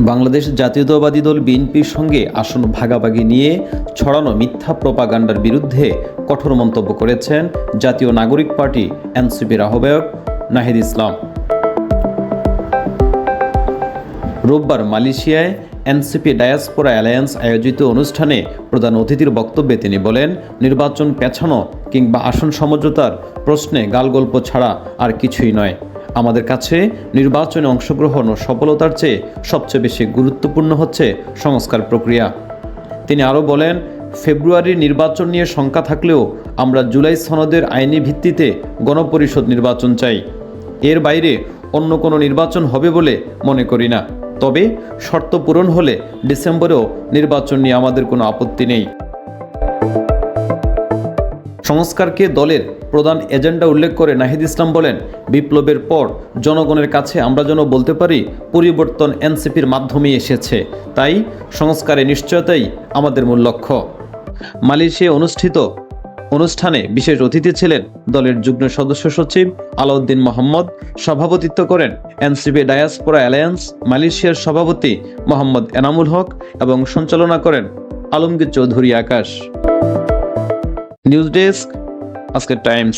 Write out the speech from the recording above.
বাংলাদেশ জাতীয়তাবাদী দল বিএনপির সঙ্গে আসন ভাগাভাগি নিয়ে ছড়ানো মিথ্যা প্রপাগান্ডার বিরুদ্ধে কঠোর মন্তব্য করেছেন জাতীয় নাগরিক পার্টি এনসিপির আহ্বায়ক নাহিদ ইসলাম। রোববার মালয়েশিয়ায় এনসিপি ডায়াসপোরা অ্যালায়েন্স আয়োজিত অনুষ্ঠানে প্রধান অতিথির বক্তব্যে তিনি বলেন, নির্বাচন পেছানো কিংবা আসন সমঝোতার প্রশ্নে গালগল্প ছাড়া আর কিছুই নয়। আমাদের কাছে নির্বাচনে অংশগ্রহণ ও সফলতার চেয়ে সবচেয়ে বেশি গুরুত্বপূর্ণ হচ্ছে সংস্কার প্রক্রিয়া। তিনি আরও বলেন ফেব্রুয়ারির নির্বাচন নিয়ে শঙ্কা থাকলেও আমরা জুলাই সনদের আইনি ভিত্তিতে গণপরিষদ নির্বাচন চাই। এর বাইরে অন্য কোনো নির্বাচন হবে বলে মনে করি না। তবে শর্ত পূরণ হলে ডিসেম্বরেও নির্বাচন নিয়ে আমাদের কোনো আপত্তি নেই। সংস্কারকে দলের প্রধান এজেন্ডা উল্লেখ করে নাহিদ ইসলাম বলেন, বিপ্লবের পর জনগণের কাছে আমরা যেন বলতে পারি, পরিবর্তন এনসিপির মাধ্যমেই এসেছে। তাই সংস্কারে নিশ্চয়তাই আমাদের মূল লক্ষ্য। মালয়েশিয়ায় অনুষ্ঠিত অনুষ্ঠানে বিশেষ অতিথি ছিলেন দলের যুগ্ম সদস্য সচিব আলাউদ্দিন মোহাম্মদ, সভাপতিত্ব করেন এনসিপি ডায়াসপোরা অ্যালায়েন্স, মালয়েশিয়ার সভাপতি মোহাম্মদ এনামুল হক এবং সঞ্চালনা করেন আলমগীর চৌধুরী আকাশ। নিউজ ডেস্ক আজকের টাইমস